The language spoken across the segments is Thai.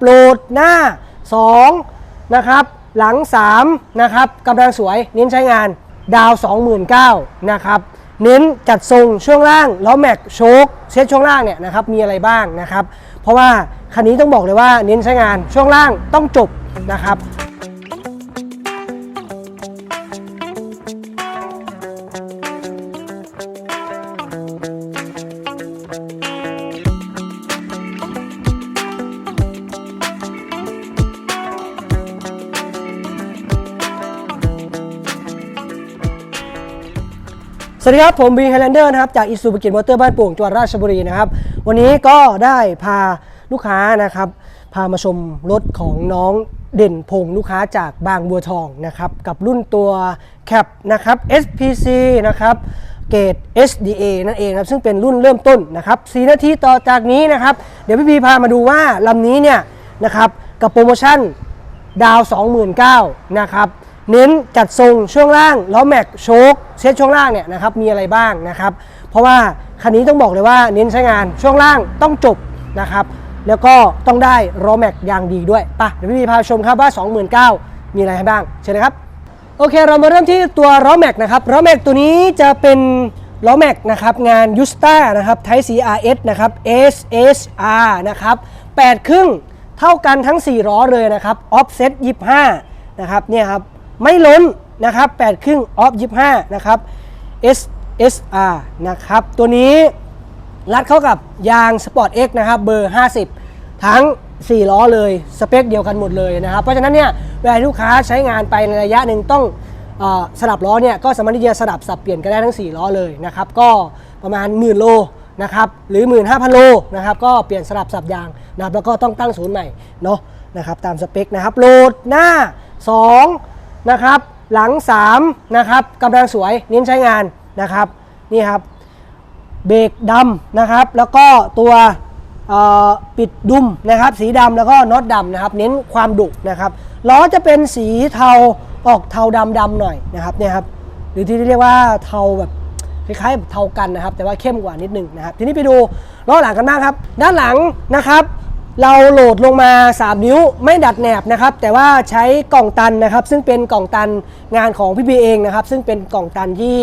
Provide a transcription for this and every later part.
โหลดหน้า 2 นะครับ หลัง 3 นะครับกำลังสวยเน้นใช้งานดาว 29,000นะครับเน้นจัดทรงช่วงล่างล้อแม็กโชคเซตช่วงล่างเนี่ยนะครับมีอะไรบ้างนะครับ เพราะว่าคันนี้ต้องบอกเลยว่าเน้นใช้งานช่วงล่างต้องจบนะครับ สวัสดีครับ ผมบีไฮแลนเดอร์นะครับ จากอิสุบกิจมอเตอร์บ้านโป่งจังหวัดราชบุรีนะครับ วันนี้ก็ได้พาลูกค้านะครับ พามาชมรถของน้องเด่นพงลูกค้าจากบางบัวทองนะครับ กับรุ่นตัวแคปนะครับ SPC นะครับเกรด SDA นั่นเองครับ ซึ่งเป็นรุ่นเริ่มต้นนะครับ4นาทีต่อจากนี้นะครับ เดี๋ยวพี่พีพามาดูว่าลำนี้เนี่ยนะครับ กับโปรโมชั่นดาว 29,000นะครับ เน้นจัดทรงช่วงล่างล้อแม็กโชคเซตช่วงล่างเนี่ยนะครับมีอะไรบ้างนะครับ เพราะว่าคันนี้ต้องบอกเลยว่าเน้นใช้งานช่วงล่างต้องจบนะครับ แล้วก็ต้องได้ล้อแม็กยางดีด้วยปะเดี๋ยวพี่มีพาชมครับว่า 29,000มีอะไรให้บ้างเชิญเลยครับโอเค เรามาเริ่มที่ตัวล้อแม็กนะครับล้อแม็กตัวนี้จะเป็นล้อแม็กนะครับงานยูสตานะครับไทซี RS นะครับ SSR นะครับ8ครึ่งเท่ากันทั้ง 4 ล้อเลยนะครับออฟเซ็ต25 นะครับเนี่ยครับ ไม่ล้นนะครับ8ครึ่งออฟ25นะครับ SSR นะครับ ตัวนี้รัดเข้ากับยาง Sport X นะครับ เบอร์ 50 ทั้ง 4 ล้อเลย สเปคเดียวกันหมดเลยนะครับ เพราะฉะนั้นเนี่ยเวลาลูกค้าใช้งานไปในระยะหนึ่งต้องออสลับล้อเนี่ยก็สามารถที่จะสลับสับเปลี่ยนกันได้ทั้ง 4 ล้อเลยนะครับ ก็ประมาณ1 0,000โลนะครับหรือ 15,000 โลนะครับก็เปลี่ยนสลับสับยางนะครับแล้วก็ต้องตั้งศูนย์ใหม่เนาะนะครับตามสเปคนะครับโหลดหน้า 2 นะครับ หลัง 3 นะครับกำลังสวยเน้นใช้งานนะครับนี่ครับเบรกดำนะครับ แล้วก็ตัวปิดดุมนะครับสีดำแล้วก็น็อตดำนะครับ เน้นความดุนะครับล้อจะเป็นสีเทาออกเทาดำดำหน่อยนะครับเนี่ยครับหรือที่เรียกว่าเทาแบบคล้ายๆเทากันนะครับ แต่ว่าเข้มกว่านิดนึงนะครับ ทีนี้ไปดูล้อหลังกันบ้างครับ ด้านหลังนะครับ เราโหลดลงมา 3 นิ้วไม่ดัดแหนบนะครับ แต่ว่าใช้กล่องตันนะครับ ซึ่งเป็นกล่องตันงานของพี่บีเองนะครับ ซึ่งเป็นกล่องตันที่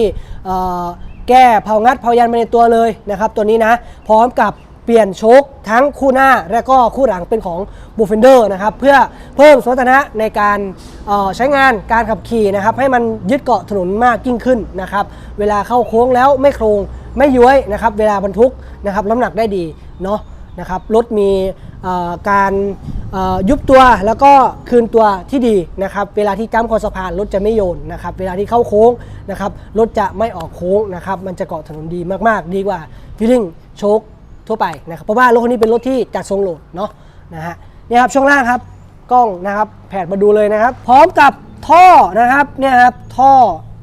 แก้เผางัดเผายันมาในตัวเลยนะครับ ตัวนี้นะ พร้อมกับเปลี่ยนโชคทั้งคู่หน้าและก็คู่หลังเป็นของ b u f f e n d e r นะครับ เพื่อเพิ่มสมรรถนะในการใช้งานการขับขี่นะครับ ให้มันยึดเกาะถนนมากยิ่งขึ้นนะครับ เวลาเข้าโค้งแล้วไม่โครงไม่ย้วยนะครับ เวลาบรรทุกนะครับน้ำหนักได้ดีเนาะนะครับรถมี การยุบตัวแล้วก็คืนตัวที่ดีนะครับ เวลาที่จ้ำคอสะพานรถจะไม่โยนนะครับ เวลาที่เข้าโค้งนะครับรถจะไม่ออกโค้งนะครับ มันจะเกาะถนนดีมากๆ ดีกว่าฟิลลิ่งโชคทั่วไปนะครับ เพราะว่ารถคันนี้เป็นรถที่จัดทรงโหลดเนาะนะฮะเนี่ยครับช่วงล่างครับกล้องนะครับแผดมาดูเลยนะครับ พร้อมกับท่อนะครับเนี่ยครับท่อ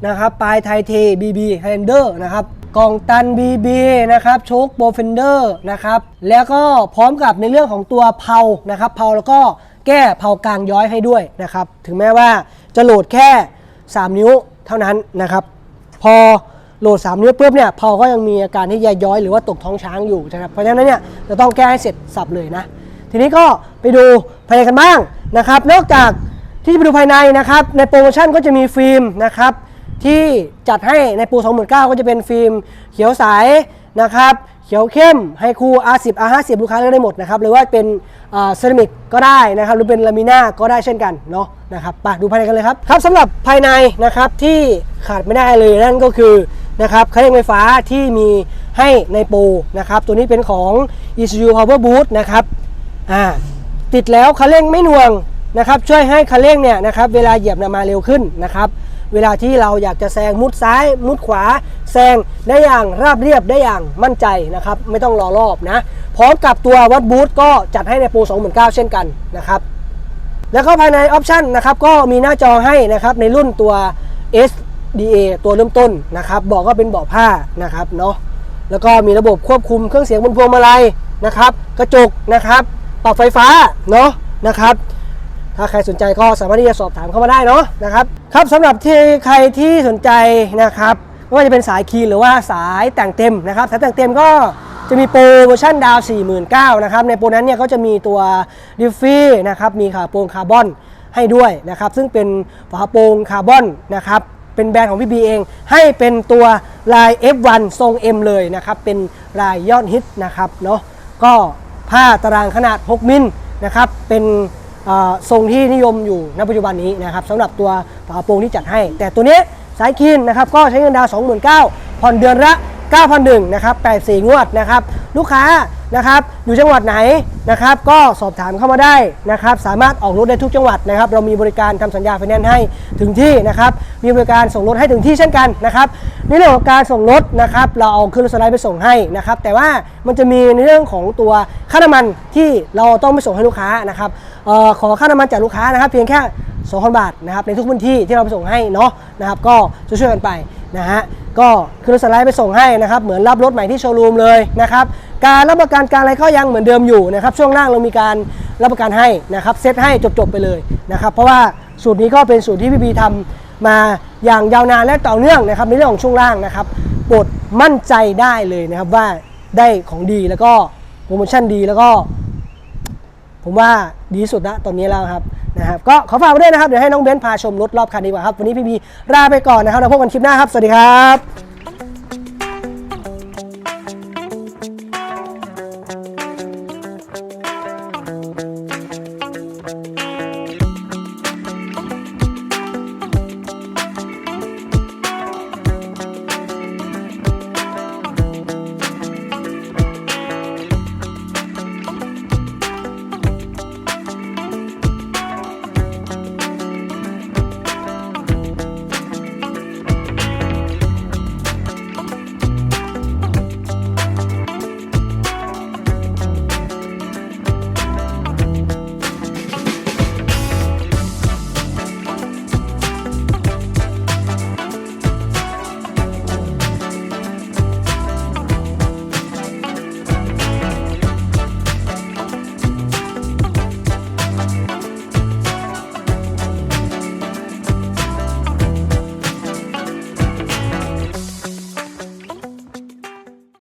นะครับปลายไทเท BB h a n d e r นะครับ กล่องตัน BB นะครับโชคโบเฟนเดอร์นะครับแล้วก็พร้อมกับในเรื่องของตัวเพานะครับเพาแล้วก็แก้เพากลางย้อยให้ด้วยนะครับถึงแม้ว่าจะโหลดแค่ 3 นิ้วเท่านั้นนะครับพอโหลด 3 นิ้วปุ๊บเนี่ยเพาก็ยังมีอาการที่จะย้อยหรือว่าตกท้องช้างอยู่นะครับเพราะฉะนั้นเนี่ยจะต้องแก้ให้เสร็จสับเลยนะ ทีนี้ก็ไปดูภายในกันบ้างนะครับ นอกจากที่จะไปดูภายในนะครับ ในโปรโมชั่นก็จะมีฟิล์มนะครับ ที่จัดให้ในปู 2009 ก็จะเป็นฟิล์มเขียวใสนะครับ เขียวเข้มไฮคู R10 R50 ลูกค้าเลือกได้หมดนะครับ หรือว่าเป็นเซรามิกก็ได้นะครับ หรือเป็นลามิน่าก็ได้เช่นกันเนาะนะครับไปดูภายในกันเลยครับ ครับสำหรับภายในนะครับที่ขาดไม่ได้เลยนั่นก็คือนะครับเครื่องไฟฟ้าที่มีให้ในปูนะครับ ตัวนี้เป็นของ ECU Power Boost นะครับอ่าติดแล้วคันเร่งไม่หน่วงนะครับ ช่วยให้คันเร่งเนี่ยนะครับ เวลาเหยียบนยมาเร็วขึ้นนะครับ เวลาที่เราอยากจะแซงมุดซ้าย มุดขวา แซงได้อย่างราบเรียบได้อย่างมั่นใจนะครับ ไม่ต้องรอรอบนะ พร้อมกับตัววัดบูทก็จัดให้ในโปร2 0 0 0เช่นกันนะครับ แล้วก็ภายในออปชันนะครับก็มีหน้าจอให้นะครับในรุ่นตัว SDA ตัวเริ่มต้นนะครับเบอกก็เป็นเบาะผ้านะครับเนาะแล้วก็มีระบบควบคุมเครื่องเสียงบนพวงมาลัยนะครับ กระจกนะครับปรับไฟฟ้าเนาะนะครับ ถ้าใครสนใจก็สามารถที่จะสอบถามเข้ามาได้เนาะนะครับครับสำหรับที่ใครที่สนใจนะครับไม่ว่าจะเป็นสายคีย์หรือว่าสายแต่งเต็มนะครับสายแต่งเต็มก็จะมีโปรโมชั่นดาว 49,000นะครับในโปรนั้นเนี่ยก็จะมีตัวดิฟฟี่นะครับมีขาโปรงคาร์บอนให้ด้วยนะครับซึ่งเป็นฝาโปรงคาร์บอนนะครับเป็นแบรนด์ของพี่บีเอง ให้เป็นตัวลาย F1 ทรง M เลยนะครับเป็นลายยอดฮิตนะครับเนาะก็ผ้าตารางขนาด 6 มิลนะครับเป็น ทรงที่นิยมอยู่ณปัจจุบันนี้นะครับสำหรับตัวฝาโปรงที่จัดให้ แต่ตัวนี้สายคินนะครับก็ใช้เงินดาว 29,000ผ่อนเดือนละ9,001นะครับ84 งวดนะครับ ลูกค้า นะครับ อยู่จังหวัดไหนนะครับ ก็สอบถามเข้ามาได้นะครับ สามารถออกรถได้ทุกจังหวัดนะครับ เรามีบริการทำสัญญาไฟแนนซ์ให้ถึงที่นะครับ มีบริการส่งรถให้ถึงที่เช่นกันนะครับ ในเรื่องของการส่งรถนะครับ เราเอาขึ้นรถสไลด์ไปส่งให้นะครับ แต่ว่ามันจะมีในเรื่องของตัวค่าน้ำมันที่เราต้องไปส่งให้ลูกค้านะครับออขอค่าน้ำมันจากลูกค้านะครับ เพียงแค่2,000บาทนะครับในทุกพื้นที่ที่เราไปส่งให้เนาะนะครับ ก็ช่วยๆกันไปนะฮะ ก็คือรถสไลด์ไปส่งให้นะครับ เหมือนรับรถใหม่ที่โชว์รูมเลยนะครับ การรับประกันการอะไรก็ยังเหมือนเดิมอยู่นะครับ ช่วงล่างเรามีการรับประกันให้นะครับเซตให้จบๆไปเลยนะครับ เพราะว่าสูตรนี้ก็เป็นสูตรที่พี่บีทำมาอย่างยาวนานและต่อเนื่องนะครับในเรื่องของช่วงล่างนะครับโปรดมั่นใจได้เลยนะครับว่าได้ของดีแล้วก็โปรโมชั่นดีแล้วก็ ผมว่าดีสุดนะตอนนี้แล้วครับนะครับก็ขอฝากไว้ด้วยนะครับ เดี๋ยวให้น้องเบนซ์พาชมรถรอบคันดีกว่าครับ วันนี้พี่บีลาไปก่อนนะครับเราพบกันคลิปหน้าครับ สวัสดีครับ